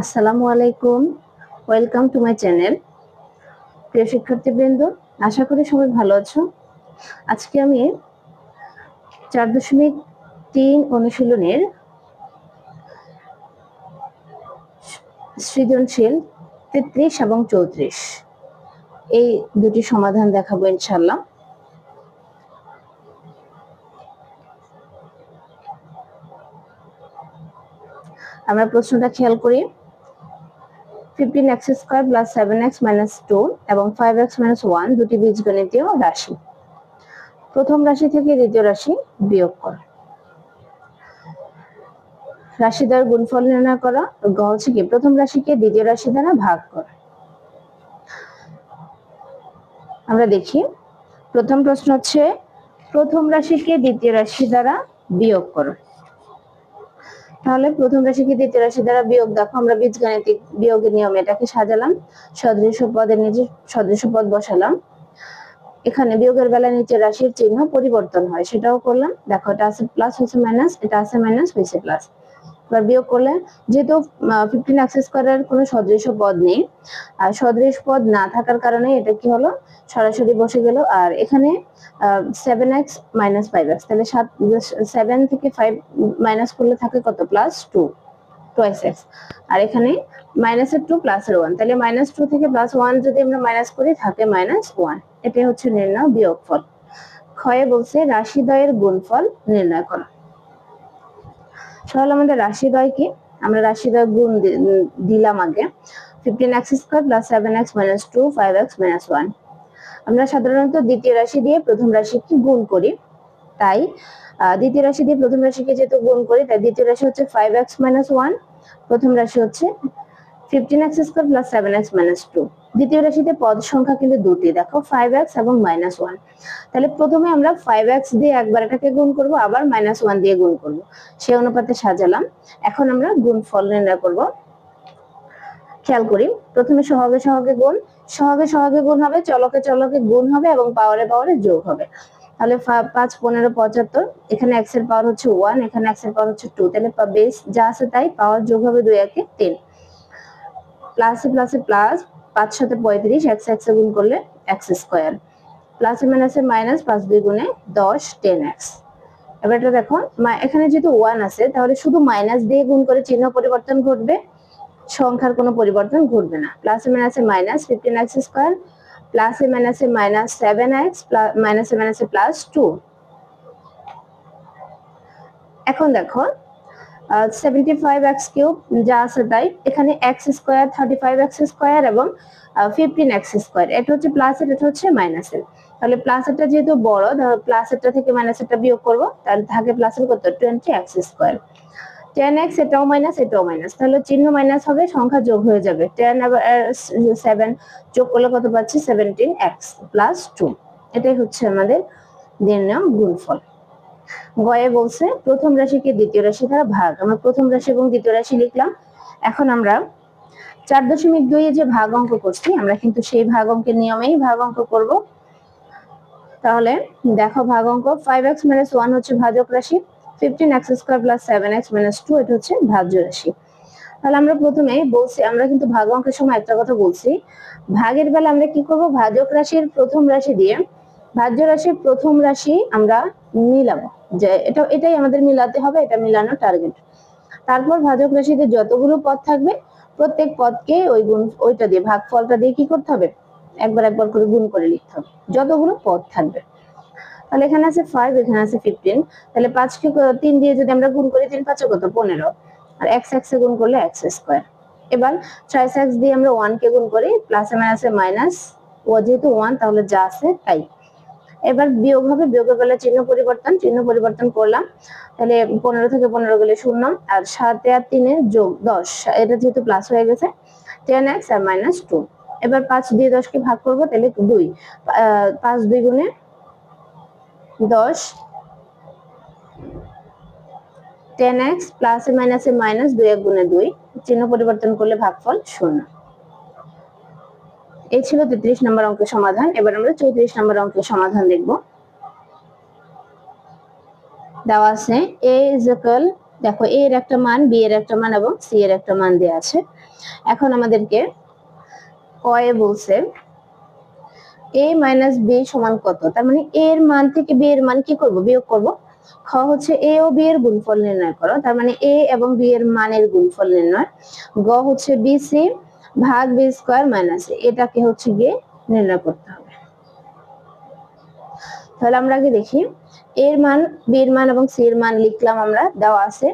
আসসালামু আলাইকুম। Welcome to my channel প্রিয় শিক্ষার্থীবৃন্দ, আশা করি সবাই ভালো আছো। আজকে আমি চার দশমিক তিন অনুশীলনের সৃজনশীল তেত্রিশ এবং চৌত্রিশ। এই দুটি সমাধান দেখাবো ইনশাল্লাহ আমরা প্রশ্নটা খেয়াল করি। Fifteen x plus seven minus two এবং ফাইভ এক্স মাইনাস ওয়ান দুটি বীজগণিতীয় রাশি। প্রথম রাশি থেকে দ্বিতীয় রাশি বিয়োগ কর। রাশি দ্বারা গুণফল নির্ণয় করা গ হচ্ছে কি প্রথম রাশিকে দ্বিতীয় রাশি দ্বারা ভাগ কর। আমরা দেখি, প্রথম প্রশ্ন হচ্ছে, প্রথম রাশিকে দ্বিতীয় রাশি দ্বারা বিয়োগ করো। তাহলে প্রথম রাশিকে দ্বিতীয় রাশি দ্বারা বিয়োগ দেখো, আমরা বীজগাণিতিক বিয়োগের নিয়মে এটাকে সাজালাম, সদৃশ পদের নিচে সদৃশ পদ বসালাম। এখানে বিয়োগের বেলা নিচে রাশির চিহ্ন পরিবর্তন হয়, সেটাও করলাম। দেখো এটা আছে প্লাস হয়েছে মাইনাস এটা আছে মাইনাস হয়েছে প্লাস এবার বিয়োগ করলে যেহেতু ফিফটিন এক্স স্কোয়ারের কোনো সদৃশ পদ নেই। আর সদৃশ পদ না থাকার কারণে এটা কি হলো? সরাসরি বসে গেল। আর এখানে seven x minus five x তাহলে সাত সেভেন থেকে ফাইভ মাইনাস করলে থাকে কত? প্লাস টু টোয়াইস এক্স আর এখানে মাইনাসের টু প্লাসের ওয়ান তাহলে মাইনাস টু থেকে প্লাস ওয়ান যদি আমরা মাইনাস করি, থাকে মাইনাস ওয়ান এটাই হচ্ছে নির্ণয় বিয়োগফল। ক্ষয়ে বলছে রাশিদ্বয়ের গুণফল নির্ণয় করা। তাহলে আমাদের রাশি দয় কি? আমরা রাশি দয় গুণ দিলাম আগে। Fifteen x square plus seven x minus two five x minus one আমরা সাধারণত দ্বিতীয় রাশি দিয়ে প্রথম রাশিকে গুণ করি। তাই দ্বিতীয় রাশি দিয়ে প্রথম রাশিকে যেহেতু গুণ করি, তাই দ্বিতীয় রাশি হচ্ছে ফাইভ এক্স মাইনাস ওয়ান প্রথম রাশি হচ্ছে fifteen x square plus seven x minus two দ্বিতীয় রাশিতে পদ সংখ্যা কিন্তু দুটি, দেখো ফাইভ এক্স এবং মাইনাস ওয়ান তাহলে প্রথমে আমরা ফাইভ এক্স দিয়ে একবার এটাকে গুণ করব, আবার মাইনাস ওয়ান দিয়ে গুণ করব। সেই অনুপাতে সাজালাম। এখন আমরা গুণ ফল নির্ণয় করব। খেয়াল করি, প্রথমে সহগে সহগে গুণ। সহগে সহগে গুণ হবে, চলকে চলকে গুণ হবে এবং পাওয়ারে পাওয়ারে যোগ হবে। তাহলে পাঁচ, পনেরো, পঁচাত্তর, এখানে এক্সের পাওয়ার হচ্ছে ওয়ান এখানে এক্সের পাওয়ার হচ্ছে টু তাহলে বেস যা আছে তাই পাওয়ার যোগ হবে দুই, একে তিন। প্লাসে প্লাসে প্লাস পাঁচ সাথে পঁয়ত্রিশ এক্স এক্স গুণ করলে এক্স স্কোয়ার। প্লাসে মাইনাসে মাইনাস পাঁচ দুই গুণে দশ, টেন এক্স। এবার এটা দেখো এখানে যেহেতু ওয়ান আছে, তাহলে শুধু মাইনাস দিয়ে গুণ করে চিহ্ন পরিবর্তন ঘটবে, সংখ্যার কোনো পরিবর্তন ঘটবে না। প্লাসে মাইনাসে মাইনাস ফিফটিন এক্স স্কোয়ার, প্লাসে মাইনাসে মাইনাস সেভেন এক্স মাইনাসে মাইনাসে প্লাস টু। এখন দেখো সেভেন্টি ফাইভ এক্স কিউব যা আছে তাই, এখানে x square thirty five x square এবং ফিফটিন এক্স স্কোয়ার এটা হচ্ছে প্লাসের এটা হচ্ছে মাইনাসের তাহলে প্লাসেরটা যেহেতু বড় ধরো প্লাসেরটা থেকে মাইনাসেরটা বিয়োগ করব তাহলে থাকে প্লাসের কত? Twenty x square ten x এটাও মাইনাস এটাও মাইনাস তাহলে চিহ্ন মাইনাস হবে, সংখ্যা যোগ হয়ে যাবে। টেন সেভেন যোগ করলে কত পাচ্ছি? সেভেন্টিন এক্স প্লাস টু এটাই হচ্ছে আমাদের নির্ণয় গুণফল। গয়ে বলছে, প্রথম রাশিকে দ্বিতীয় রাশি দ্বারা ভাগ? আমরা প্রথম রাশি এবং দ্বিতীয় রাশি লিখলাম। এখন আমরা চার দশমিক দুই যে ভাগ অঙ্ক করছি, আমরা কিন্তু সেই ভাগ অঙ্কের নিয়মেই ভাগ অঙ্ক করব। তাহলে দেখো ভাগ অঙ্ক ফাইভ এক্স মাইনাস ওয়ান হচ্ছে ভাজক রাশি fifteen x square plus seven x minus two এটা হচ্ছে ভাজ্য রাশি। তাহলে আমরা প্রথমে বলছি, আমরা কিন্তু ভাগ অঙ্কের সময় একটা কথা বলছি, ভাগের বেলা আমরা কি করব? ভাজক রাশির প্রথম রাশি দিয়ে ভাজ্য রাশির প্রথম রাশি আমরা মিলাবো। যে এটা, এটাই আমাদের মিলাতে হবে, এটা মিলানোর টার্গেট তারপর ভাজক রাশিতে যতগুলো পদ থাকবে, প্রত্যেক পদকে ওই গুণ, ওইটা দিয়ে ভাগ ফলটা দিয়ে কি করতে হবে? একবার একবার করে গুণ করে লিখতে হবে। যতগুলো পদ থাকবে। তাহলে এখানে আছে ফাইভ এখানে আছে ফিফটিন তাহলে পাঁচকে তিন দিয়ে যদি আমরা গুণ করি, তিন পাঁচে কত? পনেরো। আর এক্স এক্স এ গুণ করলে এক্স স্কোয়ার এবার ছয়শো এক্স দিয়ে আমরা ওয়ান কে গুণ করি প্লাস প্লাসে মাইনাসে মাইনাস ও যেহেতু ওয়ান তাহলে যা আছে তাই। এবার বিয়োগ হবে, বিয়োগের বেলা চিহ্ন পরিবর্তন চিহ্ন পরিবর্তন করলাম। তাহলে পনেরো থেকে পনেরো গেলে শূন্য, আর সাতে আর তিনে যোগ দশ, এটা যেহেতু প্লাস হয়ে গেছে টেন এক্স আর মাইনাস টু এবার পাঁচ দিয়ে দশকে ভাগ করব, তাহলে দুই পাঁচ দুই গুণে দশ টেন এক্স প্লাসে মাইনাসে মাইনাস দুই এক গুণে দুই, চিহ্ন পরিবর্তন করলে ভাগফল শূন্য। এই ছিল তেত্রিশ নম্বর অঙ্কের সমাধান। এবার আমরা চৌত্রিশ নম্বর অঙ্কের সমাধান দেখব। দেওয়া আছে এ ইজ ইকুয়াল দেখো এ এর একটা মান বি এর একটা মান এবং সি এর একটা মান দেওয়া আছে। এখন আমাদেরকে কয়ে বলছে এ মাইনাস বি সমান কত? তার মানে এ এর মান থেকে বি এর মান কি করব? বিয়োগ করব। খ হচ্ছে এ ও বি এর গুণফল নির্ণয় করো। তার মানে এ এবং বি এর মানের গুণফল নির্ণয়। গ হচ্ছে বি সি ভাগ বি স্কোয়ার মাইনাস এটাকে হচ্ছে গিয়ে নির্ণয় করতে হবে। তাহলে আমরা আগে দেখি এর মান বি এর মান এবং সি এর মান লিখলাম আমরা, দেওয়া আছে।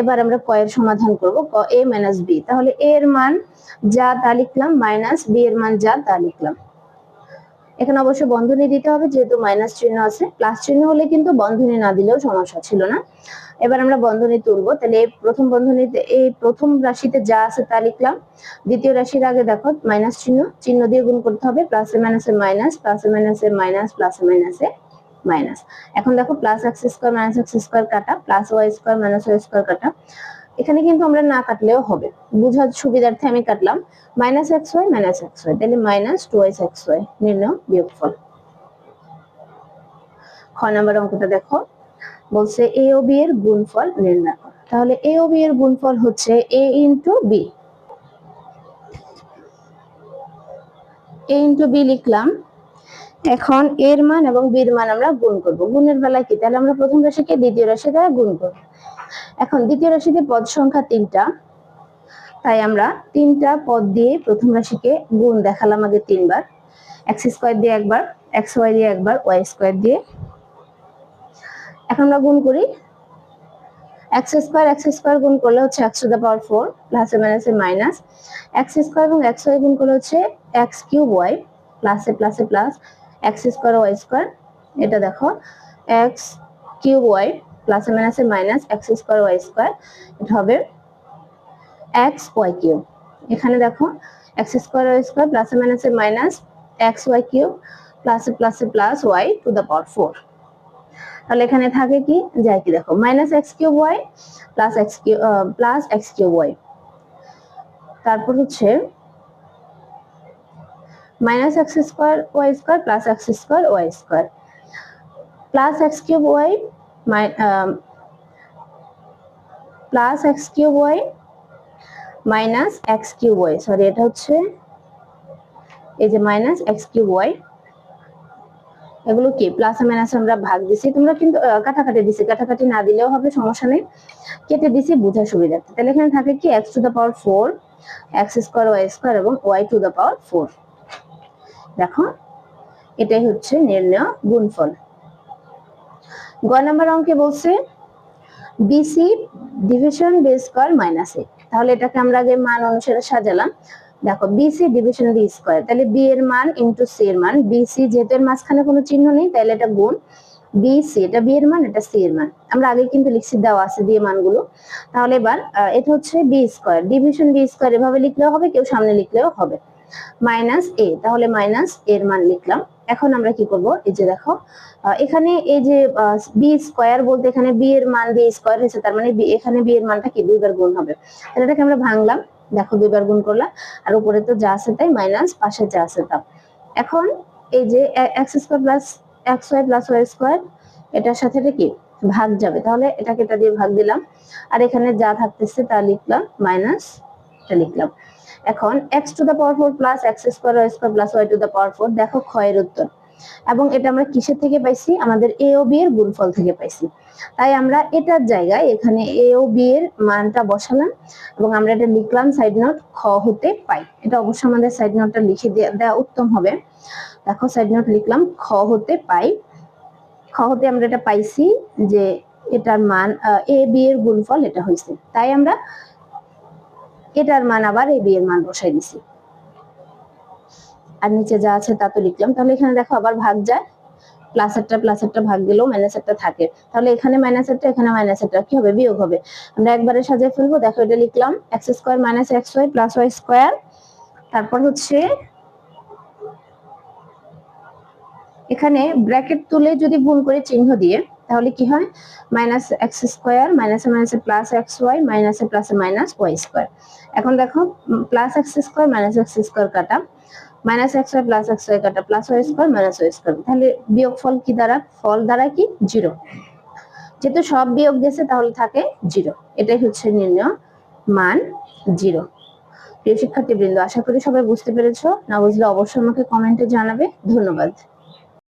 এবার আমরা ক এর সমাধান করব, ক এ মাইনাস বি তাহলে এ এর মান যা তা লিখলাম মাইনাস বি এর মান যা তা লিখলাম। এখানে অবশ্য বন্ধনী দিতে হবে, যেহেতু মাইনাস চিহ্ন আছে। প্লাস চিহ্ন হলে কিন্তু বন্ধনী না দিলেও সমস্যা ছিল না। এবার আমরা বন্ধনী তুলবো। তাহলে এই প্রথম বন্ধনীতে, এই প্রথম রাশিতে যা আছে তা লিখলাম। দ্বিতীয় রাশির আগে দেখো মাইনাস চিহ্ন। চিহ্ন দিয়ে গুণ করতে হবে। প্লাসে মাইনাসে মাইনাস প্লাসে মাইনাসে মাইনাস প্লাসে মাইনাসে মাইনাস এখন দেখো plus x square minus x square কাটা plus y square minus y square কাটা। এখানে কিন্তু আমরা না কাটলেও হবে। বুঝার সুবিধার্থে আমি কাটলাম। Minus x y minus x y তাহলে minus twice x y নির্ণয় বিয়োগফল। খ নাম্বার অঙ্কটা দেখো। বলছে এ ও বি এর গুণফল নির্ণয় করো। তাহলে এ ও বি এর গুণফল হচ্ছে a into b a into b লিখলাম। এখন এর মান এবং বির মান আমরা গুণ করব। গুণের বেলায় কি? তাহলে আমরা প্রথম রাশিকে দ্বিতীয় রাশি দ্বারা গুণ করব। এখন দ্বিতীয় রাশিতে পদ সংখ্যা তিনটা। তাই আমরা তিনটা পদ দিয়ে প্রথম রাশিকে গুণ দেখালাম আগে তিনবার। এক্স স্কোয়ার দিয়ে একবার, এক্স ওয়াই দিয়ে একবার, ওয়াই স্কোয়ার দিয়ে। এখন আমরা গুণ করি। এক্স স্কোয়ার এক্স স্কোয়ার গুণ করলে হচ্ছে x to the power four plus minus minus x square এবং এক্স ওয়াই গুণ করলে হচ্ছে এক্স কিউব ওয়াই প্লাসে প্লাসে plus x square, y square, এটা দেখো। এক্স কিউব ওয়াই প্লাসে মাইনাসে minus x square y square এটা হবে এক্স ওয়াই কিউব এখানে দেখো এক্স স্কোয়ার ওয়াই স্কোয়ার প্লাসে মাইনাসে মাইনাস এক্স ওয়াই কিউব প্লাসে প্লাসে plus y to the power four তাহলে এখানে থাকে কি? যায় কি দেখো minus x cube y plus x cube plus x cube y তারপর হচ্ছে minus x square y square plus x square y square plus x cube y plus x cube y minus x cube y sorry এটা হচ্ছে এই যে minus x cube Y এগুলো কি? Plus minus আমরা ভাগ দিছি। তোমরা কিন্তু কাটাকাটি দিছি। কাটাকাটি না দিলেও হবে, সমস্যা নেই। কেটে দিছি, বোঝার সুবিধার্থে। তাহলে এখানে থাকে কি? X to the power four x square y square এবং y to the power four দেখো, এটাই হচ্ছে নির্ণয় গুণফল। গ নাম্বার অঙ্কে বলছে b c division b square minus a তাহলে এটাকে আমরা আগে মান অনুসারে সাজালাম। দেখো b c division b square তাহলে বি এর মান ইন্টু সি এর মান। বিসি যেহেতু এর মাঝখানে কোনো চিহ্ন নেই, তাহলে এটা গুণ বিসি এটা বি এর মান, এটা সি এর মান। আমরা আগে কিন্তু লিখছি দেওয়া আছে দিয়ে মানগুলো। তাহলে এবার এটা হচ্ছে b square division b square এভাবে লিখলেও হবে, কেউ সামনে লিখলেও হবে। মাইনাস এ তাহলে মাইনাস এর মান লিখলাম। এখন আমরা কি করব? এই যে দেখো এখানে এই যে বি স্কোয়ার বলতে এখানে বি এর মান দিয়ে স্কোয়ার হয়েছে, তার মানে এখানে বি এর মানটা কি? দুইবার গুণ হবে। তাহলে এটাকে আমরা ভাঙলাম। দেখো, দুইবার গুণ করলাম। আর উপরে তো যা আছে তাই মাইনাস পাশে যা আছে তা এখন এই যে x square plus x y plus y square এটার সাথে কি? ভাগ যাবে। তাহলে এটাকে এটা দিয়ে ভাগ দিলাম। আর এখানে যা থাকতেছে তা লিখলাম মাইনাস এটা লিখলাম। এখন x to the power four plus x square y square plus y to the power four দেখো ক্ষয়ের উত্তর। এবং এটা আমরা কিসের থেকে পাইছি? আমাদের এ ও বি এর গুণফল থেকে পাইছি। তাই আমরা এটার জায়গায় এখানে এ ও বি এর মানটা বসালাম এবং আমরা এটা লিখলাম সাইড নোট খ হতে পাই। এটা অবশ্য আমাদের সাইড নোটটা লিখে দেওয়া উত্তম হবে। দেখো সাইড নোট লিখলাম খ হতে পাই। খ হতে আমরা এটা পাইছি যে এটার মান এ বি এর গুণফল এটা হয়েছে তাই আমরা এটার মান আবার এ বি এর মান বসাই দিছি। আর নিচে যা আছে তা তো লিখলাম। তাহলে এখানে দেখো আবার ভাগ যায়। প্লাসেরটা প্লাসেরটা ভাগ গেলেও মাইনাসেরটা থাকে। তাহলে এখানে মাইনাসেরটা এখানে মাইনাসেরটা কি হবে? বিয়োগ হবে। আমরা একবারে সাজিয়ে ফেলব। দেখো এটা লিখলাম। X square minus x y plus y square তারপর হচ্ছে এখানে ব্র্যাকেট তুলে যদি গুণ করে চিহ্ন দিয়ে তাহলে কি হয়? মাইনাস এক্স স্কোয়ার, মাইনাসে মাইনাসে প্লাস এক্স ওয়াই, মাইনাসে প্লাসে মাইনাস ওয়াই স্কোয়ার। এখন দেখো plus x square, minus x square কাটা। Minus x y, plus x y কাটা, plus y square, minus y square. তাহলে বিয়োগ ফল কি দ্বারা? ফল দ্বারা কি? জিরো। যেহেতু সব বিয়োগ গেছে তাহলে থাকে জিরো। এটাই হচ্ছে নির্ণয় মান জিরো। প্রিয় শিক্ষার্থীবৃন্দ, আশা করি সবাই বুঝতে পেরেছ। না বুঝলে অবশ্যই আমাকে কমেন্টে জানাবে। ধন্যবাদ।